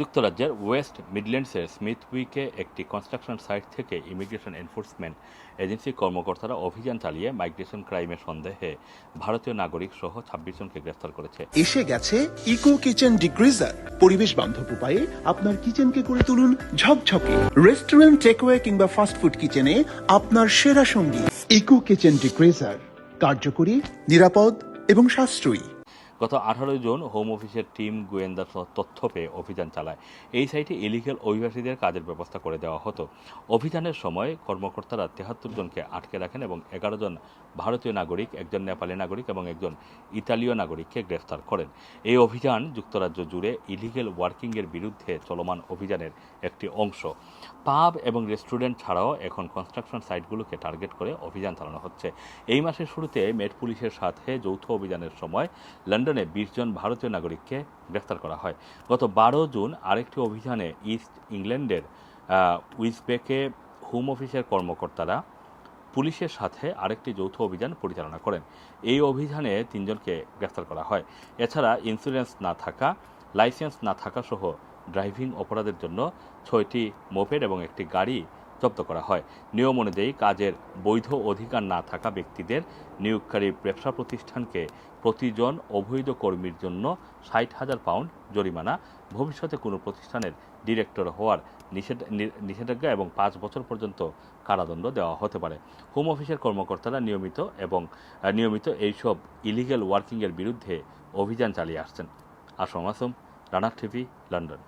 যুক্তরাজ্যের ওয়েস্ট মিডল্যান্ডসের স্মিথউইকে একটি কনস্ট্রাকশন সাইট থেকে ইমিগ্রেশন এনফোর্সমেন্ট এজেন্সির কর্মকর্তারা অভিযান চালিয়ে মাইগ্রেশন ক্রাইমের সন্দেহে ভারতীয় নাগরিক সহ ছাব্বিশ জনকে গ্রেফতার করেছে। এসে গেছে ইকো কিচেন ডিগ্রিজার। পরিবেশ বান্ধব উপায়ে আপনার কিচেনকে করে তুলুন ঝকঝকে। রেস্টুরেন্ট, টেকওয়ে কিংবা ফাস্টফুড কিচেনে আপনার সেরা সঙ্গী। ইকো কিচেন ডিগ্রিজার, কার্যকরী, নিরাপদ এবং সাশ্রয়ী। গত আঠারোই জুন হোম অফিসের টিম গোয়েন্দা ত- তথ্য পেয়ে অভিযান চালায়। এই সাইটে ইলিগেল অভিবাসীদের কাজের ব্যবস্থা করে দেওয়া হতো। অভিযানের সময় কর্মকর্তারা তেহাত্তর জনকে আটকে রাখেন এবং এগারো জন ভারতীয় নাগরিক, একজন নেপালি নাগরিক এবং একজন ইতালীয় নাগরিককে গ্রেফতার করেন। এই অভিযান যুক্তরাজ্য জুড়ে ইলিগেল ওয়ার্কিংয়ের বিরুদ্ধে চলমান অভিযানের একটি অংশ। পাব এবং রেস্টুরেন্ট ছাড়াও এখন কনস্ট্রাকশন সাইটগুলোকে টার্গেট করে অভিযান চালানো হচ্ছে। এই মাসের শুরুতে মেট পুলিশের সাথে যৌথ অভিযানের সময় লন্ডনে বিশ জন ভারতীয় নাগরিককে গ্রেফতার করা হয়। গত বারো জুন আরেকটি অভিযানে ইস্ট ইংল্যান্ডের আহ, উইসবেকে হোম অফিসের কর্মকর্তারা পুলিশের সাথে আরেকটি যৌথ অভিযান পরিচালনা করেন। এই অভিযানে তিনজনকে গ্রেফতার করা হয়। এছাড়া ইন্স্যুরেন্স না থাকা লাইসেন্স না থাকা সহ ড্রাইভিং অপরাধের জন্য ছয়টি মোপেড এবং একটি গাড়ি জব্দ করা হয়। নিয়ম অনুযায়ী কাজের বৈধ অধিকার না থাকা ব্যক্তিদের নিয়োগকারী ব্যবসা প্রতিষ্ঠানকে প্রতিজন অবৈধ কর্মীর জন্য ষাট হাজার পাউন্ড জরিমানা, ভবিষ্যতে কোনো প্রতিষ্ঠানের ডিরেক্টর হওয়ার নিষেধ, নিষেধাজ্ঞা এবং পাঁচ বছর পর্যন্ত কারাদণ্ড দেওয়া হতে পারে। হোম অফিসের কর্মকর্তারা নিয়মিত এবং নিয়মিত এইসব ইলিগেল ওয়ার্কিংয়ের বিরুদ্ধে অভিযান চালিয়ে আসছেন। আসম আসম রানার টিভি, লন্ডন।